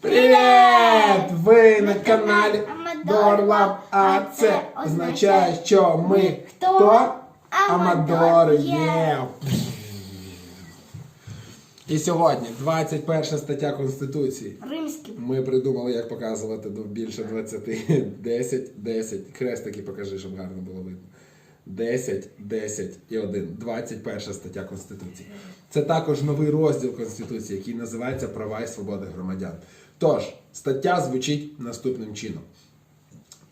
Привіт! Ви на каналі Амадор Lab, а це означає, що ми хто? Амадор є. І сьогодні 21 стаття Конституції. Римський. Ми придумали, як показувати до більше 20. 10, 10. Хрестики покажи, щоб гарно було видно. 10, 10 і 1. 21 стаття Конституції. Це також новий розділ Конституції, який називається Права і свободи громадян. Тож, стаття звучить наступним чином: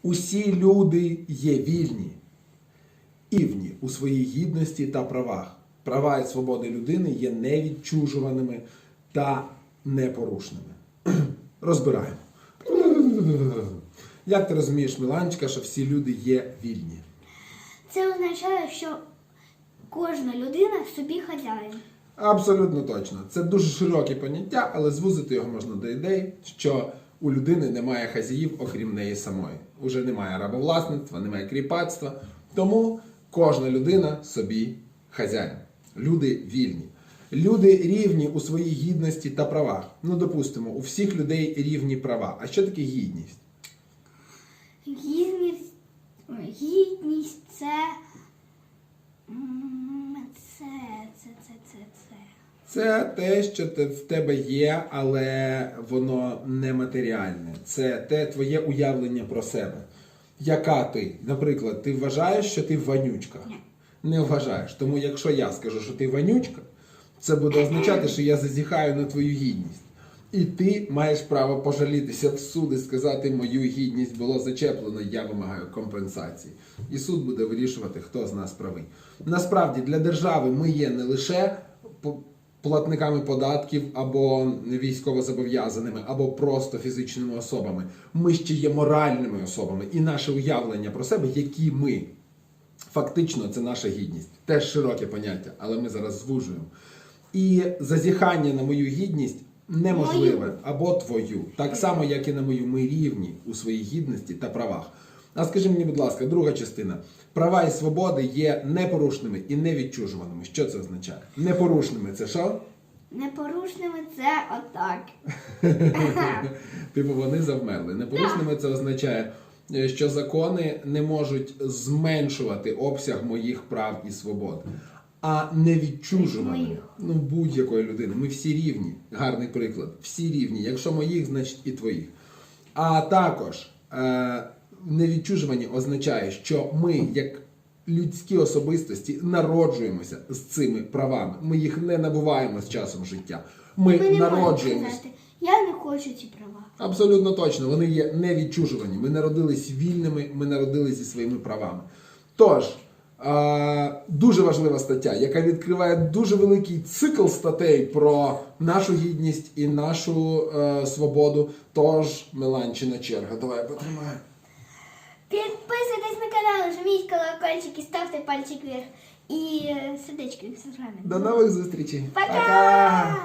усі люди є вільні, івні у своїй гідності та правах. Права і свободи людини є невідчужуваними та непорушними. Розбираємо. Як ти розумієш, Міланчика, що всі люди є вільні? Це означає, що кожна людина собі хазяїн. Абсолютно точно. Це дуже широке поняття, але звузити його можна до ідеї, що у людини немає хазяїв, окрім неї самої. Уже немає рабовласництва, немає кріпацтва. Тому кожна людина собі хазяїн. Люди вільні. Люди рівні у своїй гідності та правах. Ну, допустимо, у всіх людей рівні права. А що таке гідність? Гідність, гідність це. Це, це, це, це, це. Це те, що те- в тебе є, але воно нематеріальне. Це те твоє уявлення про себе. Яка ти? Наприклад, ти вважаєш, що ти вонючка? Ні. Не вважаєш. Тому якщо я скажу, що ти вонючка, це буде означати, що я зазіхаю на твою гідність. І ти маєш право пожалітися в суд і сказати, мою гідність було зачеплено, я вимагаю компенсації. І суд буде вирішувати, хто з нас правий. Насправді для держави ми є не лише платниками податків або військовозобов'язаними, або просто фізичними особами. Ми ще є моральними особами, і наше уявлення про себе, які ми. Фактично, це наша гідність. Теж широке поняття, але ми зараз звужуємо. І зазіхання на мою гідність неможливе або твою. Так само, як і на мою, ми рівні у своїй гідності та правах. А скажи мені, будь ласка, друга частина. Права і свободи є непорушними і невідчужуваними. Що це означає? Непорушними це що? Непорушними це отак. Типу вони завмерли. Непорушними це означає, е, що закони не можуть зменшувати обсяг моїх прав і свобод, а не відчужувані Моїх. ну, будь-якої людини. Ми всі рівні. Гарний приклад. Всі рівні. Якщо моїх, значить і твоїх. А також е, невідчужувані означає, що ми, як людські особистості, народжуємося з цими правами. Ми їх не набуваємо з часом життя. Ми, Ми не можемо народжуємося. сказати, я не хочу ці права. Абсолютно точно, вони є невідчужувані. Ми народились вільними, ми народились зі своїми правами. Тож, дуже важлива стаття, яка відкриває дуже великий цикл статей про нашу гідність і нашу е, свободу. Тож, Меланчина черга, давай потримаємо. Підписуйтесь на канал, жміть колокольчик і ставте пальчик вверх. І е, сердечко з вами. До нових зустрічей. Пока!